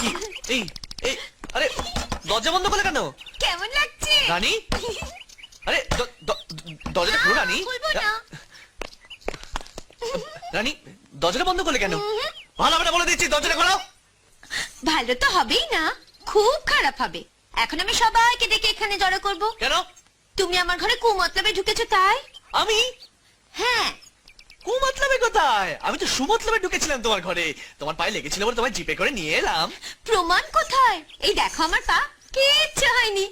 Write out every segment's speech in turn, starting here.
কি? এই এই আরে দরজা বন্ধ করলে কেন? কেমন লাগছে? রানী? আরে দরজাটা খোলো রানী। রানী দরজাটা বন্ধ করলে কেন? ভালো হবে বলে দিচ্ছি দরজাটা খোলো। ভালো তো হবেই না খুব খারাপ হবে। এখন আমি সবাইকে ডেকে এখানে জড়ো করব। কেন? তুমি আমার ঘরে কুমতলবে ঢুকেছো তাই? আমি? হ্যাঁ কুমতলবে কোথায়? আমি তো সুমতলবে ঢুকেছিলাম তোমার ঘরে। তোমার পায়ে লেগেছিল বলে তোমায় জিপে করে নিয়ে এলাম। প্রমাণ কোথায়? এই দেখো আমার পা। কিচ্ছু হয়নি।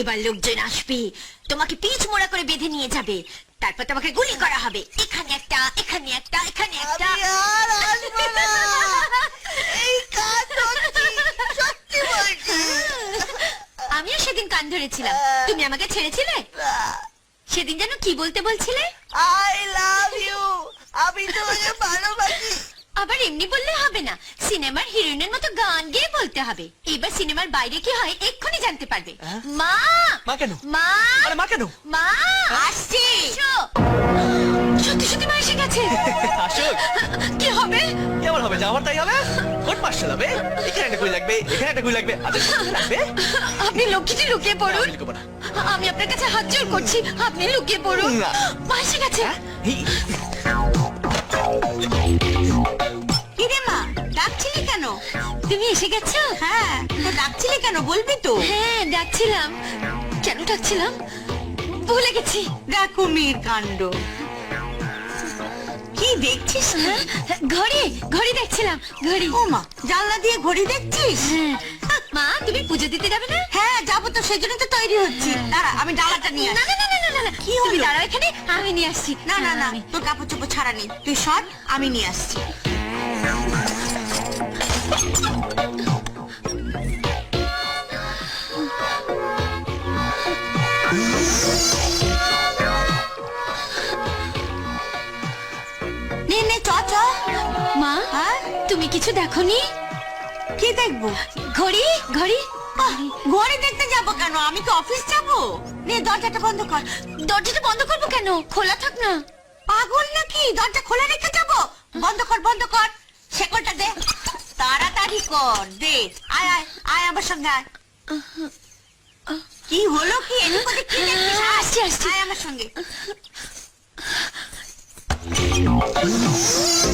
এবার লোকজন আসবে। তোমাকে পিচ মোড়া করে বেঁধে নিয়ে যাবে। তারপর তোমাকে গুলি করা হবে। এখানে একটা এখানে একটা এখানে একটা। আমিও সেদিন কান ধরেছিলাম। তুমি আমাকে ছেড়েছিলে? সেদিন যেন কি বলতে বলছিলে? I love you. আমি তোমাকে ভালোবাসি। আবার এমনি বললে হবে না। সিনেমার হিরোইনের মতো গান গেয়ে বলতে হবে। এবার সিনেমার বাইরে কি হয় এক্ষুনি জানতে পারবে। হ্যাঁ? মা! মা কেন? মা! আরে মা কেন? মা! আসছি! সত্যি সত্যি মা এসে গেছে। আসুক কি হবে? কি আমার হবে? যাওয়ার তাই হবে? কোন মার্শাল হবে এখানে একটা কুই লাগবে এখানে একটা কি লাগবে। আপনি লক্ষ্মীটি লুকিয়ে পড়ুন। আমি আমি আপনার কাছে হাত জোর করছি। আপনি লুকিয়ে পড়ুন। না। মা এসে গেছে। হ্যাঁ? কিরে মা ডাকছিলি কেন? তুমি এসে গেছো? হ্যাঁ তো ডাকছিলি কেন বলবি তো? হ্যাঁ ডাকছিলাম। কেন ডাকছিলাম? ভুলে গেছি। দেখো মেয়ের কাণ্ড। কি দেখছিস? হ্যাঁ, ঘড়ি ঘড়ি দেখছিলাম ঘড়ি। ও মা জানলা দিয়ে ঘড়ি দেখছিস? হ্যাঁ। তুমি পুজো দিতে যাবে না? হ্যাঁ যাব তো সেজন্য তো তৈরি হচ্ছি। দাঁড়া আমি ডালাটা নিয়ে না না না না না, না না কি তুমি হলো? দাঁড়াও এখানে আমি নিয়ে আসছি। না না না তোর কাপড় চোপড় ছাড়া নেই। তুই সর আমি নিয়ে আসছি। নে নে চ চ। মা হ্যাঁ? তুমি কিছু দেখোনি? কি দেখব? ঘড়ি? ঘড়ি? ঘড়ি দেখতে যাব কেন? আমি কি অফিস যাব? নে দরজাটা বন্ধ কর। দরজাটা বন্ধ করব কেন? খোলা থাক না। পাগল নাকি? দরজা খোলা রেখে যাব? বন্ধ কর বন্ধ কর। শেকলটা দে। তাড়াতাড়ি কর দে। আয় আয় আয় আমার সঙ্গে আয়। কি হলো কি? এদিক ওদিক কি দেখছিস? আসছি, আসছি। আয় আমার সঙ্গে।